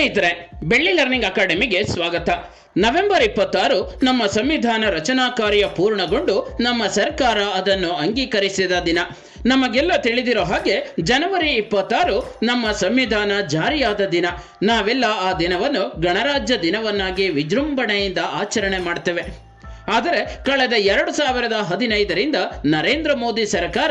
ಸ್ನೇಹಿತರೆ, ಬೆಳ್ಳಿ ಲರ್ನಿಂಗ್ ಅಕಾಡೆಮಿಗೆ ಸ್ವಾಗತ. ನವೆಂಬರ್ ಇಪ್ಪತ್ತಾರು ನಮ್ಮ ಸಂವಿಧಾನ ರಚನಾ ಕಾರ್ಯ ಪೂರ್ಣಗೊಂಡು ನಮ್ಮ ಸರ್ಕಾರ ಅದನ್ನು ಅಂಗೀಕರಿಸಿದ ದಿನ. ನಮಗೆಲ್ಲ ತಿಳಿದಿರೋ ಹಾಗೆ ಜನವರಿ ಇಪ್ಪತ್ತಾರು ನಮ್ಮ ಸಂವಿಧಾನ ಜಾರಿಯಾದ ದಿನ. ನಾವೆಲ್ಲ ಆ ದಿನವನ್ನು ಗಣರಾಜ್ಯ ದಿನವನ್ನಾಗಿ ವಿಜೃಂಭಣೆಯಿಂದ ಆಚರಣೆ ಮಾಡ್ತೇವೆ. ಆದರೆ, ಕಳೆದ ಎರಡು ಸಾವಿರದ ಹದಿನೈದರಿಂದ ನರೇಂದ್ರ ಮೋದಿ ಸರ್ಕಾರ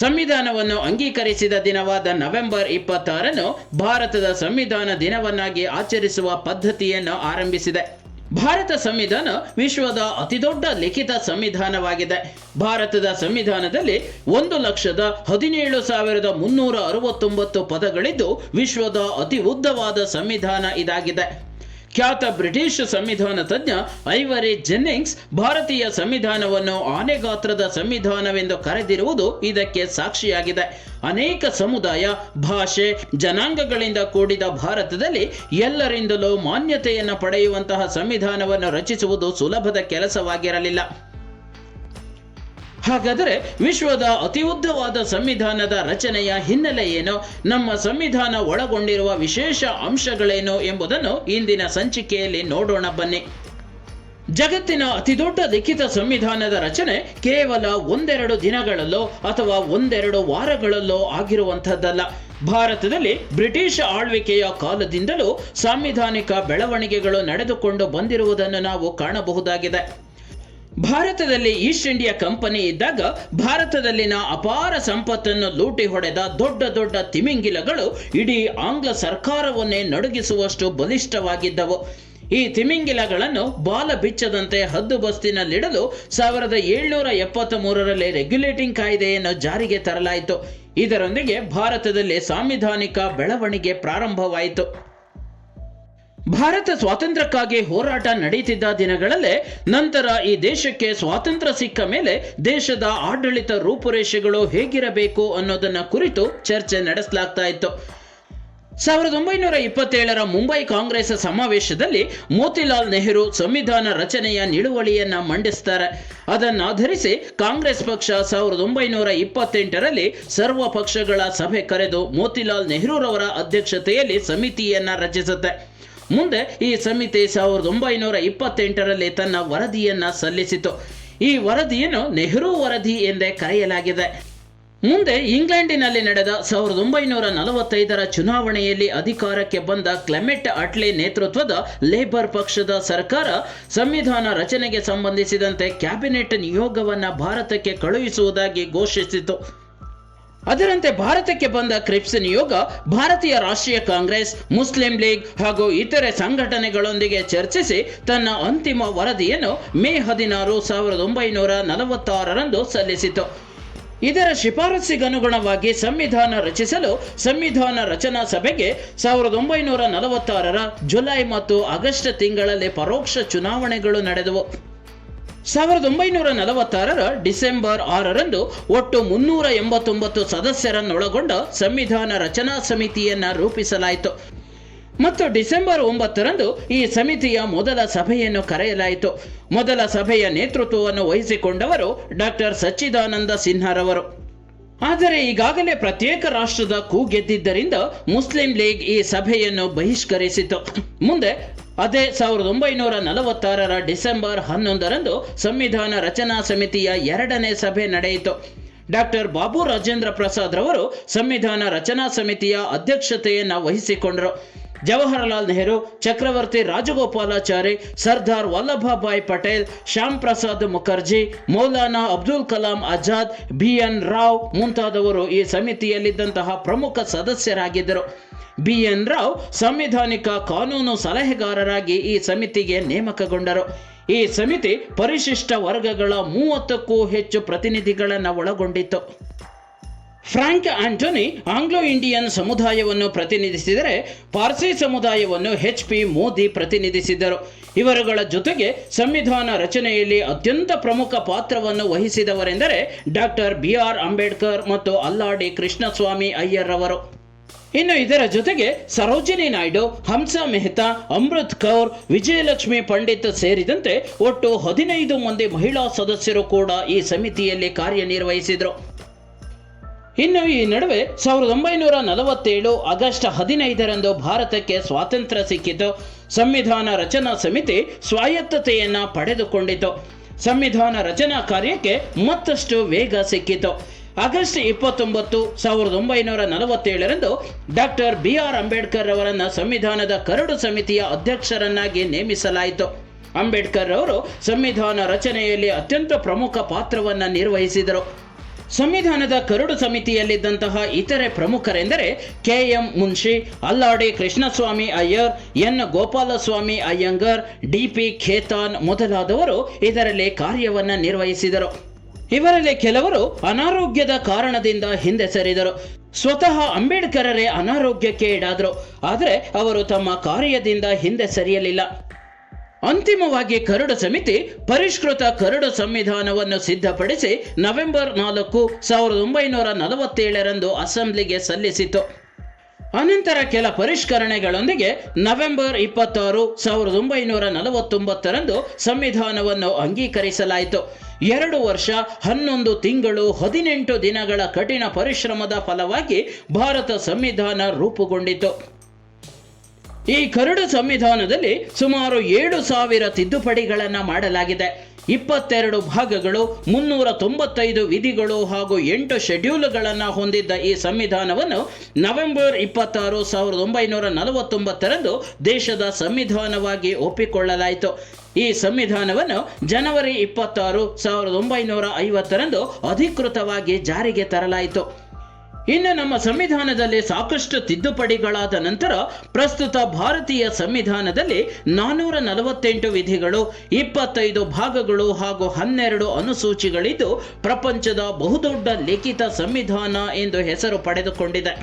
ಸಂವಿಧಾನವನ್ನು ಅಂಗೀಕರಿಸಿದ ದಿನವಾದ ನವೆಂಬರ್ ಇಪ್ಪತ್ತಾರನ್ನು ಭಾರತದ ಸಂವಿಧಾನ ದಿನವನ್ನಾಗಿ ಆಚರಿಸುವ ಪದ್ಧತಿಯನ್ನು ಆರಂಭಿಸಿದೆ. ಭಾರತ ಸಂವಿಧಾನ ವಿಶ್ವದ ಅತಿದೊಡ್ಡ ಲಿಖಿತ ಸಂವಿಧಾನವಾಗಿದೆ. ಭಾರತದ ಸಂವಿಧಾನದಲ್ಲಿ ಒಂದು ಲಕ್ಷದ ಹದಿನೇಳು ಸಾವಿರದ ಮುನ್ನೂರ ಅರವತ್ತೊಂಬತ್ತು ಪದಗಳಿದ್ದು ವಿಶ್ವದ ಅತಿ ಉದ್ದವಾದ ಸಂವಿಧಾನ ಇದಾಗಿದೆ. ಖ್ಯಾತ ಬ್ರಿಟಿಷ್ ಸಂವಿಧಾನ ತಜ್ಞ ಐವರಿ ಜೆನ್ನಿಂಗ್ಸ್ ಭಾರತೀಯ ಸಂವಿಧಾನವನ್ನು ಆನೆಗಾತ್ರದ ಸಂವಿಧಾನವೆಂದು ಕರೆದಿರುವುದು ಇದಕ್ಕೆ ಸಾಕ್ಷಿಯಾಗಿದೆ. ಅನೇಕ ಸಮುದಾಯ, ಭಾಷೆ, ಜನಾಂಗಗಳಿಂದ ಕೂಡಿದ ಭಾರತದಲ್ಲಿ ಎಲ್ಲರಿಂದಲೂ ಮಾನ್ಯತೆಯನ್ನು ಪಡೆಯುವಂತಹ ಸಂವಿಧಾನವನ್ನು ರಚಿಸುವುದು ಸುಲಭದ ಕೆಲಸವಾಗಿರಲಿಲ್ಲ. ಹಾಗಾದರೆ ವಿಶ್ವದ ಅತಿ ಉದ್ದವಾದ ಸಂವಿಧಾನದ ರಚನೆಯ ಹಿನ್ನೆಲೆ ಏನು? ನಮ್ಮ ಸಂವಿಧಾನ ಒಳಗೊಂಡಿರುವ ವಿಶೇಷ ಅಂಶಗಳೇನು ಎಂಬುದನ್ನು ಇಂದಿನ ಸಂಚಿಕೆಯಲ್ಲಿ ನೋಡೋಣ ಬನ್ನಿ. ಜಗತ್ತಿನ ಅತಿದೊಡ್ಡ ಲಿಖಿತ ಸಂವಿಧಾನದ ರಚನೆ ಕೇವಲ ಒಂದೆರಡು ದಿನಗಳಲ್ಲೋ ಅಥವಾ ಒಂದೆರಡು ವಾರಗಳಲ್ಲೋ ಆಗಿರುವಂಥದ್ದಲ್ಲ. ಭಾರತದಲ್ಲಿ ಬ್ರಿಟಿಷ್ ಆಳ್ವಿಕೆಯ ಕಾಲದಿಂದಲೂ ಸಾಂವಿಧಾನಿಕ ಬೆಳವಣಿಗೆಗಳು ನಡೆದುಕೊಂಡು ಬಂದಿರುವುದನ್ನು ನಾವು ಕಾಣಬಹುದಾಗಿದೆ. ಭಾರತದಲ್ಲಿ ಈಸ್ಟ್ ಇಂಡಿಯಾ ಕಂಪನಿ ಇದ್ದಾಗ ಭಾರತದಲ್ಲಿನ ಅಪಾರ ಸಂಪತ್ತನ್ನು ಲೂಟಿ ಹೊಡೆದ ದೊಡ್ಡ ದೊಡ್ಡ ತಿಮಿಂಗಿಲಗಳು ಇಡೀ ಆಂಗ್ಲ ಸರ್ಕಾರವನ್ನೇ ನಡುಗಿಸುವಷ್ಟು ಬಲಿಷ್ಠವಾಗಿದ್ದವು. ಈ ತಿಮಿಂಗಿಲಗಳನ್ನು ಬಾಲ ಬಿಚ್ಚದಂತೆ ಹದ್ದುಬಸ್ತಿನಲ್ಲಿಡಲು ಸಾವಿರದ ಏಳ್ನೂರ ಎಪ್ಪತ್ತ್ ಮೂರರಲ್ಲಿ ರೆಗ್ಯುಲೇಟಿಂಗ್ ಕಾಯ್ದೆಯನ್ನು ಜಾರಿಗೆ ತರಲಾಯಿತು. ಇದರೊಂದಿಗೆ ಭಾರತದಲ್ಲಿ ಸಾಂವಿಧಾನಿಕ ಬೆಳವಣಿಗೆ ಪ್ರಾರಂಭವಾಯಿತು. ಭಾರತ ಸ್ವಾತಂತ್ರ್ಯಕ್ಕಾಗಿ ಹೋರಾಟ ನಡೀತಿದ್ದ ದಿನಗಳಲ್ಲೇ ನಂತರ ಈ ದೇಶಕ್ಕೆ ಸ್ವಾತಂತ್ರ್ಯ ಸಿಕ್ಕ ಮೇಲೆ ದೇಶದ ಆಡಳಿತ ರೂಪುರೇಷೆಗಳು ಹೇಗಿರಬೇಕು ಅನ್ನೋದನ್ನ ಕುರಿತು ಚರ್ಚೆ ನಡೆಸಲಾಗ್ತಾ ಇತ್ತು. ಸಾವಿರದ ಒಂಬೈನೂರ ಇಪ್ಪತ್ತೇಳರ ಮುಂಬೈ ಕಾಂಗ್ರೆಸ್ ಸಮಾವೇಶದಲ್ಲಿ ಮೋತಿಲಾಲ್ ನೆಹರು ಸಂವಿಧಾನ ರಚನೆಯ ನಿಲುವಳಿಯನ್ನ ಮಂಡಿಸ್ತಾರೆ. ಅದನ್ನಾಧರಿಸಿ ಕಾಂಗ್ರೆಸ್ ಪಕ್ಷ ಸಾವಿರದ ಒಂಬೈನೂರ ಇಪ್ಪತ್ತೆಂಟರಲ್ಲಿ ಸರ್ವ ಪಕ್ಷಗಳ ಸಭೆ ಕರೆದು ಮೋತಿಲಾಲ್ ನೆಹರೂರವರ ಅಧ್ಯಕ್ಷತೆಯಲ್ಲಿ ಸಮಿತಿಯನ್ನ ರಚಿಸುತ್ತೆ. ಮುಂದೆ ಈ ಸಮಿತಿ ಸಾವಿರದ ಒಂಬೈನೂರ ಇಪ್ಪತ್ತೆಂಟರಲ್ಲಿ ತನ್ನ ವರದಿಯನ್ನ ಸಲ್ಲಿಸಿತು. ಈ ವರದಿಯನ್ನು ನೆಹರು ವರದಿ ಎಂದೇ ಕರೆಯಲಾಗಿದೆ. ಮುಂದೆ ಇಂಗ್ಲೆಂಡಿನಲ್ಲಿ ನಡೆದ ಸಾವಿರದ ಒಂಬೈನೂರ ನಲವತ್ತೈದರ ಚುನಾವಣೆಯಲ್ಲಿ ಅಧಿಕಾರಕ್ಕೆ ಬಂದ ಕ್ಲೆಮೆಟ್ ಅಟ್ಲೆ ನೇತೃತ್ವದ ಲೇಬರ್ ಪಕ್ಷದ ಸರ್ಕಾರ ಸಂವಿಧಾನ ರಚನೆಗೆ ಸಂಬಂಧಿಸಿದಂತೆ ಕ್ಯಾಬಿನೆಟ್ ನಿಯೋಗವನ್ನು ಭಾರತಕ್ಕೆ ಕಳುಹಿಸುವುದಾಗಿ ಘೋಷಿಸಿತು. ಅದರಂತೆ ಭಾರತಕ್ಕೆ ಬಂದ ಕ್ರಿಪ್ಸ್ ನಿಯೋಗ ಭಾರತೀಯ ರಾಷ್ಟ್ರೀಯ ಕಾಂಗ್ರೆಸ್, ಮುಸ್ಲಿಂ ಲೀಗ್ ಹಾಗೂ ಇತರೆ ಸಂಘಟನೆಗಳೊಂದಿಗೆ ಚರ್ಚಿಸಿ ತನ್ನ ಅಂತಿಮ ವರದಿಯನ್ನು ಮೇ ಹದಿನಾರು ಸಾವಿರದ ಒಂಬೈನೂರ ನಲವತ್ತಾರರಂದು ಸಲ್ಲಿಸಿತು. ಇದರ ಶಿಫಾರಸ್ಸಿಗನುಗುಣವಾಗಿ ಸಂವಿಧಾನ ರಚಿಸಲು ಸಂವಿಧಾನ ರಚನಾ ಸಭೆಗೆ ಸಾವಿರದ ಒಂಬೈನೂರ ನಲವತ್ತಾರರ ಜುಲೈ ಮತ್ತು ಆಗಸ್ಟ್ ತಿಂಗಳಲ್ಲಿ ಪರೋಕ್ಷ ಚುನಾವಣೆಗಳು ನಡೆದವು. ಸಾವಿರದ ಒಂಬೈನೂರ ನಲವತ್ತಾರರ ಡಿಸೆಂಬರ್ ಆರರಂದು ಒಟ್ಟು ಮುನ್ನೂರ ಎಂಬತ್ತೊಂಬತ್ತು ಸದಸ್ಯರನ್ನೊಳಗೊಂಡ ಸಂವಿಧಾನ ರಚನಾ ಸಮಿತಿಯನ್ನ ರೂಪಿಸಲಾಯಿತು. ಮತ್ತು ಡಿಸೆಂಬರ್ ಒಂಬತ್ತರಂದು ಈ ಸಮಿತಿಯ ಮೊದಲ ಸಭೆಯನ್ನು ಕರೆಯಲಾಯಿತು. ಮೊದಲ ಸಭೆಯ ನೇತೃತ್ವವನ್ನು ವಹಿಸಿಕೊಂಡವರು ಡಾಕ್ಟರ್ ಸಚ್ಚಿದಾನಂದ ಸಿನ್ಹಾರವರು. ಆದರೆ ಈಗಾಗಲೇ ಪ್ರತ್ಯೇಕ ರಾಷ್ಟ್ರದ ಕೂಗೆದ್ದಿದ್ದರಿಂದ ಮುಸ್ಲಿಂ ಲೀಗ್ ಈ ಸಭೆಯನ್ನು ಬಹಿಷ್ಕರಿಸಿತು. ಮುಂದೆ ಅದೇ ಸಾವಿರದ ಒಂಬೈನೂರ ನಲವತ್ತಾರರ ಡಿಸೆಂಬರ್ ಹನ್ನೊಂದರಂದು ಸಂವಿಧಾನ ರಚನಾ ಸಮಿತಿಯ ಎರಡನೇ ಸಭೆ ನಡೆಯಿತು. ಡಾಕ್ಟರ್ ಬಾಬು ರಾಜೇಂದ್ರ ಪ್ರಸಾದ್ ರವರು ಸಂವಿಧಾನ ರಚನಾ ಸಮಿತಿಯ ಅಧ್ಯಕ್ಷತೆಯನ್ನು ವಹಿಸಿಕೊಂಡರು. ಜವಾಹರಲಾಲ್ ನೆಹರು, ಚಕ್ರವರ್ತಿ ರಾಜಗೋಪಾಲಾಚಾರಿ, ಸರ್ದಾರ್ ವಲ್ಲಭಭಾಯ್ ಪಟೇಲ್, ಶ್ಯಾಮ್ ಪ್ರಸಾದ್ ಮುಖರ್ಜಿ, ಮೌಲಾನಾ ಅಬ್ದುಲ್ ಕಲಾಂ ಆಜಾದ್ ಬಿ ಎನ್ ರಾವ್ ಮುಂತಾದವರು ಈ ಸಮಿತಿಯಲ್ಲಿದ್ದಂತಹ ಪ್ರಮುಖ ಸದಸ್ಯರಾಗಿದ್ದರು. ಬಿ ಎನ್ ರಾವ್ ಸಂವಿಧಾನಿಕ ಕಾನೂನು ಸಲಹೆಗಾರರಾಗಿ ಈ ಸಮಿತಿಗೆ ನೇಮಕಗೊಂಡರು. ಈ ಸಮಿತಿ ಪರಿಶಿಷ್ಟ ವರ್ಗಗಳ ಮೂವತ್ತಕ್ಕೂ ಹೆಚ್ಚು ಪ್ರತಿನಿಧಿಗಳನ್ನು ಒಳಗೊಂಡಿತ್ತು. ಫ್ರಾಂಕ್ ಆಂಟೋನಿ ಆಂಗ್ಲೋ ಇಂಡಿಯನ್ ಸಮುದಾಯವನ್ನು ಪ್ರತಿನಿಧಿಸಿದರೆ ಪಾರ್ಸಿ ಸಮುದಾಯವನ್ನು ಎಚ್ ಪಿ ಮೋದಿ ಪ್ರತಿನಿಧಿಸಿದ್ದರು. ಇವರುಗಳ ಜೊತೆಗೆ ಸಂವಿಧಾನ ರಚನೆಯಲ್ಲಿ ಅತ್ಯಂತ ಪ್ರಮುಖ ಪಾತ್ರವನ್ನು ವಹಿಸಿದವರೆಂದರೆ ಡಾಕ್ಟರ್ ಬಿ ಆರ್ ಅಂಬೇಡ್ಕರ್ ಮತ್ತು ಅಲ್ಲಾಡಿ ಕೃಷ್ಣಸ್ವಾಮಿ ಅಯ್ಯರ್ ಅವರು ಇನ್ನು ಇದರ ಜೊತೆಗೆ ಸರೋಜಿನಿ ನಾಯ್ಡು, ಹಂಸಾ ಮೆಹ್ತಾ, ಅಮೃತ್ ಕೌರ್, ವಿಜಯಲಕ್ಷ್ಮಿ ಪಂಡಿತ್ ಸೇರಿದಂತೆ ಒಟ್ಟು ಹದಿನೈದು ಮಂದಿ ಮಹಿಳಾ ಸದಸ್ಯರು ಕೂಡ ಈ ಸಮಿತಿಯಲ್ಲಿ ಕಾರ್ಯನಿರ್ವಹಿಸಿದರು. ಇನ್ನು ಈ ನಡುವೆ ಸಾವಿರದ ಒಂಬೈನೂರ ನಲವತ್ತೇಳು ಆಗಸ್ಟ್ ಹದಿನೈದರಂದು ಭಾರತಕ್ಕೆ ಸ್ವಾತಂತ್ರ್ಯ ಸಿಕ್ಕಿತು. ಸಂವಿಧಾನ ರಚನಾ ಸಮಿತಿ ಸ್ವಾಯತ್ತತೆಯನ್ನ ಪಡೆದುಕೊಂಡಿತು. ಸಂವಿಧಾನ ರಚನಾ ಕಾರ್ಯಕ್ಕೆ ಮತ್ತಷ್ಟು ವೇಗ ಸಿಕ್ಕಿತು. ಆಗಸ್ಟ್ ಇಪ್ಪತ್ತೊಂಬತ್ತು ಸಾವಿರದ ಒಂಬೈನೂರ ನಲವತ್ತೇಳರಂದು ಡಾಕ್ಟರ್ ಬಿ ಆರ್ ಅಂಬೇಡ್ಕರ್ ಅವರನ್ನು ಸಂವಿಧಾನದ ಕರಡು ಸಮಿತಿಯ ಅಧ್ಯಕ್ಷರನ್ನಾಗಿ ನೇಮಿಸಲಾಯಿತು. ಅಂಬೇಡ್ಕರ್ ಅವರು ಸಂವಿಧಾನ ರಚನೆಯಲ್ಲಿ ಅತ್ಯಂತ ಪ್ರಮುಖ ಪಾತ್ರವನ್ನು ನಿರ್ವಹಿಸಿದರು. ಸಂವಿಧಾನದ ಕರಡು ಸಮಿತಿಯಲ್ಲಿದ್ದಂತಹ ಇತರೆ ಪ್ರಮುಖರೆಂದರೆ K M Munshi Alladi Krishnaswami Iyer, N. Gopalaswami Ayyangar D P Khaitan ಮೊದಲಾದವರು ಇದರಲ್ಲಿ ಕಾರ್ಯವನ್ನು ನಿರ್ವಹಿಸಿದರು. ಇವರಲ್ಲಿ ಕೆಲವರು ಅನಾರೋಗ್ಯದ ಕಾರಣದಿಂದ ಹಿಂದೆ ಸರಿದರು. ಸ್ವತಃ ಅಂಬೇಡ್ಕರರೇ ಅನಾರೋಗ್ಯಕ್ಕೆ ಈಡಾದರು. ಆದರೆ ಅವರು ತಮ್ಮ ಕಾರ್ಯದಿಂದ ಹಿಂದೆ ಸರಿಯಲಿಲ್ಲ. ಅಂತಿಮವಾಗಿ ಕರಡು ಸಮಿತಿ ಪರಿಷ್ಕೃತ ಕರಡು ಸಂವಿಧಾನವನ್ನು ಸಿದ್ಧಪಡಿಸಿ ನವೆಂಬರ್ ನಾಲ್ಕು ಸಾವಿರದ ಒಂಬೈನೂರ ನಲವತ್ತೇಳರಂದು ಅಸೆಂಬ್ಲಿಗೆ ಸಲ್ಲಿಸಿತು. ಅನಂತರ ಕೆಲ ಪರಿಷ್ಕರಣೆಗಳೊಂದಿಗೆ ನವೆಂಬರ್ ಇಪ್ಪತ್ತಾರು ಸಾವಿರದ ಒಂಬೈನೂರ ನಲವತ್ತೊಂಬತ್ತರಂದು ಸಂವಿಧಾನವನ್ನು ಅಂಗೀಕರಿಸಲಾಯಿತು. ಎರಡು ವರ್ಷ, ಹನ್ನೊಂದು ತಿಂಗಳು, ಹದಿನೆಂಟು ದಿನಗಳ ಕಠಿಣ ಪರಿಶ್ರಮದ ಫಲವಾಗಿ ಭಾರತ ಸಂವಿಧಾನ ರೂಪುಗೊಂಡಿತು. ಈ ಕರಡು ಸಂವಿಧಾನದಲ್ಲಿ ಸುಮಾರು ಏಳು ಸಾವಿರ ತಿದ್ದುಪಡಿಗಳನ್ನು ಮಾಡಲಾಗಿದೆ. ಇಪ್ಪತ್ತೆರಡು ಭಾಗಗಳು ಮುನ್ನೂರ ತೊಂಬತ್ತೈದು ವಿಧಿಗಳು ಹಾಗೂ ಎಂಟು ಶೆಡ್ಯೂಲ್ಗಳನ್ನು ಹೊಂದಿದ್ದ ಈ ಸಂವಿಧಾನವನ್ನು ನವೆಂಬರ್ ಇಪ್ಪತ್ತಾರು ಸಾವಿರದ ಒಂಬೈನೂರ ನಲವತ್ತೊಂಬತ್ತರಂದು ದೇಶದ ಸಂವಿಧಾನವಾಗಿ ಒಪ್ಪಿಕೊಳ್ಳಲಾಯಿತು. ಈ ಸಂವಿಧಾನವನ್ನು ಜನವರಿ ಇಪ್ಪತ್ತಾರು ಸಾವಿರದ ಒಂಬೈನೂರ ಐವತ್ತರಂದು ಅಧಿಕೃತವಾಗಿ ಜಾರಿಗೆ ತರಲಾಯಿತು. ಇನ್ನು ನಮ್ಮ ಸಂವಿಧಾನದಲ್ಲಿ ಸಾಕಷ್ಟು ತಿದ್ದುಪಡಿಗಳಾದ ನಂತರ ಪ್ರಸ್ತುತ ಭಾರತೀಯ ಸಂವಿಧಾನದಲ್ಲಿ ನಾನೂರ ನಲವತ್ತೆಂಟು ವಿಧಿಗಳು, ಇಪ್ಪತ್ತೈದು ಭಾಗಗಳು ಹಾಗೂ ಹನ್ನೆರಡು ಅನುಸೂಚಿಗಳಿದ್ದು ಪ್ರಪಂಚದ ಬಹುದೊಡ್ಡ ಲಿಖಿತ ಸಂವಿಧಾನ ಎಂದು ಹೆಸರು ಪಡೆದುಕೊಂಡಿದೆ.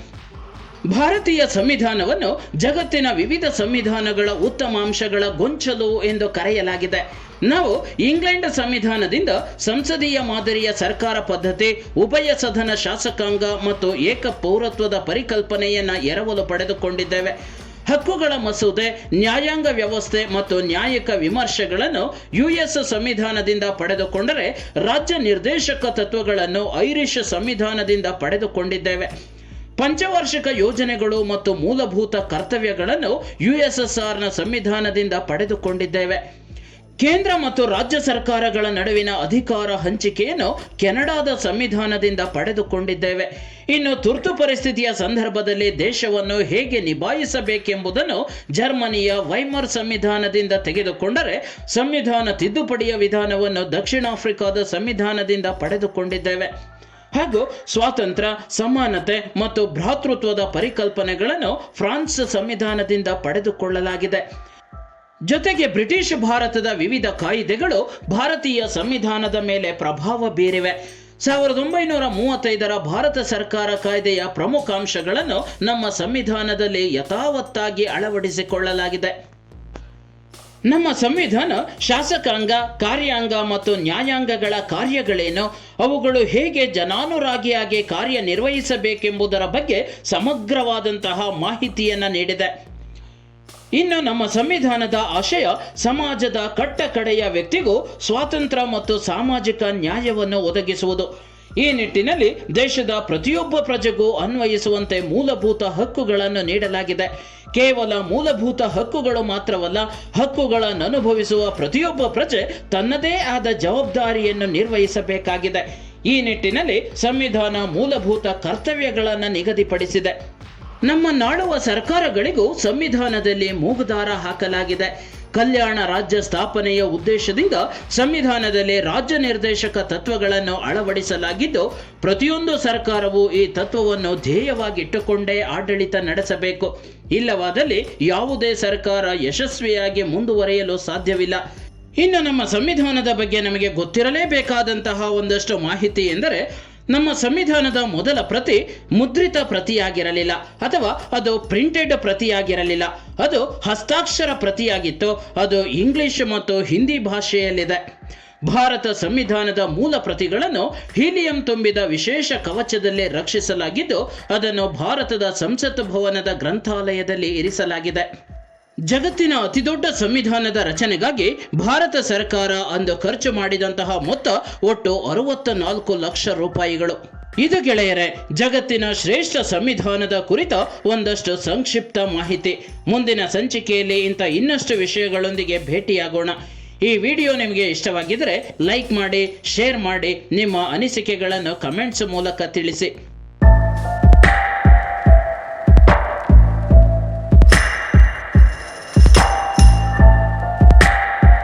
ಭಾರತೀಯ ಸಂವಿಧಾನವನ್ನು ಜಗತ್ತಿನ ವಿವಿಧ ಸಂವಿಧಾನಗಳ ಉತ್ತಮ ಅಂಶಗಳ ಗೊಂಚಲು ಎಂದು ಕರೆಯಲಾಗಿದೆ. ನಾವು ಇಂಗ್ಲೆಂಡ್ ಸಂವಿಧಾನದಿಂದ ಸಂಸದೀಯ ಮಾದರಿಯ ಸರ್ಕಾರ ಪದ್ಧತಿ, ಉಭಯ ಸದನ ಶಾಸಕಾಂಗ ಮತ್ತು ಏಕ ಪೌರತ್ವದ ಪರಿಕಲ್ಪನೆಯನ್ನ ಎರವಲು ಪಡೆದುಕೊಂಡಿದ್ದೇವೆ. ಹಕ್ಕುಗಳ ಮಸೂದೆ, ನ್ಯಾಯಾಂಗ ವ್ಯವಸ್ಥೆ ಮತ್ತು ನ್ಯಾಯಿಕ ವಿಮರ್ಶೆಗಳನ್ನು ಯುಎಸ್ ಸಂವಿಧಾನದಿಂದ ಪಡೆದುಕೊಂಡರೆ ರಾಜ್ಯ ನಿರ್ದೇಶಕ ತತ್ವಗಳನ್ನು ಐರಿಷ್ ಸಂವಿಧಾನದಿಂದ ಪಡೆದುಕೊಂಡಿದ್ದೇವೆ. ಪಂಚವಾರ್ಷಿಕ ಯೋಜನೆಗಳು ಮತ್ತು ಮೂಲಭೂತ ಕರ್ತವ್ಯಗಳನ್ನು ಯುಎಸ್ಎಸ್ಆರ್ನ ಸಂವಿಧಾನದಿಂದ ಪಡೆದುಕೊಂಡಿದ್ದೇವೆ. ಕೇಂದ್ರ ಮತ್ತು ರಾಜ್ಯ ಸರ್ಕಾರಗಳ ನಡುವಿನ ಅಧಿಕಾರ ಹಂಚಿಕೆಯನ್ನು ಕೆನಡಾದ ಸಂವಿಧಾನದಿಂದ ಪಡೆದುಕೊಂಡಿದ್ದೇವೆ. ಇನ್ನು ತುರ್ತು ಪರಿಸ್ಥಿತಿಯ ಸಂದರ್ಭದಲ್ಲಿ ದೇಶವನ್ನು ಹೇಗೆ ನಿಭಾಯಿಸಬೇಕೆಂಬುದನ್ನು ಜರ್ಮನಿಯ ವೈಮರ್ ಸಂವಿಧಾನದಿಂದ ತೆಗೆದುಕೊಂಡರೆ ಸಂವಿಧಾನ ತಿದ್ದುಪಡಿಯ ವಿಧಾನವನ್ನು ದಕ್ಷಿಣ ಆಫ್ರಿಕಾದ ಸಂವಿಧಾನದಿಂದ ಪಡೆದುಕೊಂಡಿದ್ದೇವೆ. ಹಾಗೂ ಸ್ವಾತಂತ್ರ್ಯ, ಸಮಾನತೆ ಮತ್ತು ಭ್ರಾತೃತ್ವದ ಪರಿಕಲ್ಪನೆಗಳನ್ನು ಫ್ರಾನ್ಸ್ ಸಂವಿಧಾನದಿಂದ ಪಡೆದುಕೊಳ್ಳಲಾಗಿದೆ. ಜೊತೆಗೆ ಬ್ರಿಟಿಷ್ ಭಾರತದ ವಿವಿಧ ಕಾಯಿದೆಗಳು ಭಾರತೀಯ ಸಂವಿಧಾನದ ಮೇಲೆ ಪ್ರಭಾವ ಬೀರಿವೆ. ಸಾವಿರದ ಒಂಬೈನೂರ ಮೂವತ್ತೈದರ ಭಾರತ ಸರ್ಕಾರ ಕಾಯ್ದೆಯ ಪ್ರಮುಖ ಅಂಶಗಳನ್ನು ನಮ್ಮ ಸಂವಿಧಾನದಲ್ಲಿ ಯಥಾವತ್ತಾಗಿ ಅಳವಡಿಸಿಕೊಳ್ಳಲಾಗಿದೆ. ನಮ್ಮ ಸಂವಿಧಾನ ಶಾಸಕಾಂಗ, ಕಾರ್ಯಾಂಗ ಮತ್ತು ನ್ಯಾಯಾಂಗಗಳ ಕಾರ್ಯಗಳೇನು? ಅವುಗಳು ಹೇಗೆ ಜನಾನುರಾಗಿಯಾಗಿ ಕಾರ್ಯನಿರ್ವಹಿಸಬೇಕೆಂಬುದರ ಬಗ್ಗೆ ಸಮಗ್ರವಾದಂತಹ ಮಾಹಿತಿಯನ್ನು ನೀಡಿದೆ. ಇನ್ನು ನಮ್ಮ ಸಂವಿಧಾನದ ಆಶಯ, ಸಮಾಜದ ಕಟ್ಟಕಡೆಯ ವ್ಯಕ್ತಿಗೂ ಸ್ವಾತಂತ್ರ್ಯ ಮತ್ತು ಸಾಮಾಜಿಕ ನ್ಯಾಯವನ್ನು ಒದಗಿಸುವುದು. ಈ ನಿಟ್ಟಿನಲ್ಲಿ ದೇಶದ ಪ್ರತಿಯೊಬ್ಬ ಪ್ರಜೆಗೂ ಅನ್ವಯಿಸುವಂತೆ ಮೂಲಭೂತ ಹಕ್ಕುಗಳನ್ನು ನೀಡಲಾಗಿದೆ. ಕೇವಲ ಮೂಲಭೂತ ಹಕ್ಕುಗಳು ಮಾತ್ರವಲ್ಲ ಹಕ್ಕುಗಳನ್ನು ಅನುಭವಿಸುವ ಪ್ರತಿಯೊಬ್ಬ ಪ್ರಜೆ ತನ್ನದೇ ಆದ ಜವಾಬ್ದಾರಿಯನ್ನು ನಿರ್ವಹಿಸಬೇಕಾಗಿದೆ. ಈ ನಿಟ್ಟಿನಲ್ಲಿ ಸಂವಿಧಾನ ಮೂಲಭೂತ ಕರ್ತವ್ಯಗಳನ್ನು ನಿಗದಿಪಡಿಸಿದೆ. ನಮ್ಮ ನಾಳುವ ಸರ್ಕಾರಗಳಿಗೂ ಸಂವಿಧಾನದಲ್ಲಿ ಮೂಗುದಾರ ಹಾಕಲಾಗಿದೆ. ಕಲ್ಯಾಣ ರಾಜ್ಯ ಸ್ಥಾಪನೆಯ ಉದ್ದೇಶದಿಂದ ಸಂವಿಧಾನದಲ್ಲಿ ರಾಜ್ಯ ನಿರ್ದೇಶಕ ತತ್ವಗಳನ್ನು ಅಳವಡಿಸಲಾಗಿದ್ದು, ಪ್ರತಿಯೊಂದು ಸರ್ಕಾರವು ಈ ತತ್ವವನ್ನು ಧ್ಯೇಯವಾಗಿಟ್ಟುಕೊಂಡೇ ಆಡಳಿತ ನಡೆಸಬೇಕು. ಇಲ್ಲವಾದಲ್ಲಿ ಯಾವುದೇ ಸರ್ಕಾರ ಯಶಸ್ವಿಯಾಗಿ ಮುಂದುವರಿಯಲು ಸಾಧ್ಯವಿಲ್ಲ. ಇನ್ನು ನಮ್ಮ ಸಂವಿಧಾನದ ಬಗ್ಗೆ ನಮಗೆ ಗೊತ್ತಿರಲೇಬೇಕಾದಂತಹ ಒಂದಷ್ಟು ಮಾಹಿತಿ ಎಂದರೆ ನಮ್ಮ ಸಂವಿಧಾನದ ಮೊದಲ ಪ್ರತಿ ಮುದ್ರಿತ ಪ್ರತಿಯಾಗಿರಲಿಲ್ಲ ಅಥವಾ ಅದು ಪ್ರಿಂಟೆಡ್ ಪ್ರತಿಯಾಗಿರಲಿಲ್ಲ. ಅದು ಹಸ್ತಾಕ್ಷರ ಪ್ರತಿಯಾಗಿತ್ತು. ಅದು ಇಂಗ್ಲಿಷ್ ಮತ್ತು ಹಿಂದಿ ಭಾಷೆಯಲ್ಲಿದೆ. ಭಾರತ ಸಂವಿಧಾನದ ಮೂಲ ಪ್ರತಿಗಳನ್ನು ಹೀಲಿಯಂ ತುಂಬಿದ ವಿಶೇಷ ಕವಚದಲ್ಲಿ ರಕ್ಷಿಸಲಾಗಿದ್ದು, ಅದನ್ನು ಭಾರತದ ಸಂಸತ್ ಭವನದ ಗ್ರಂಥಾಲಯದಲ್ಲಿ ಇರಿಸಲಾಗಿದೆ. ಜಗತ್ತಿನ ಅತಿದೊಡ್ಡ ಸಂವಿಧಾನದ ರಚನೆಗಾಗಿ ಭಾರತ ಸರ್ಕಾರ ಅಂದು ಖರ್ಚು ಮಾಡಿದಂತಹ ಮೊತ್ತ ಒಟ್ಟು ಅರವತ್ತ ನಾಲ್ಕು ಲಕ್ಷ ರೂಪಾಯಿಗಳು. ಇದು ಗೆಳೆಯರೆ, ಜಗತ್ತಿನ ಶ್ರೇಷ್ಠ ಸಂವಿಧಾನದ ಕುರಿತ ಒಂದಷ್ಟು ಸಂಕ್ಷಿಪ್ತ ಮಾಹಿತಿ. ಮುಂದಿನ ಸಂಚಿಕೆಯಲ್ಲಿ ಇಂಥ ಇನ್ನಷ್ಟು ವಿಷಯಗಳೊಂದಿಗೆ ಭೇಟಿಯಾಗೋಣ. ಈ ವಿಡಿಯೋ ನಿಮಗೆ ಇಷ್ಟವಾಗಿದ್ದರೆ ಲೈಕ್ ಮಾಡಿ, ಶೇರ್ ಮಾಡಿ, ನಿಮ್ಮ ಅನಿಸಿಕೆಗಳನ್ನು ಕಮೆಂಟ್ಸ್ ಮೂಲಕ ತಿಳಿಸಿ.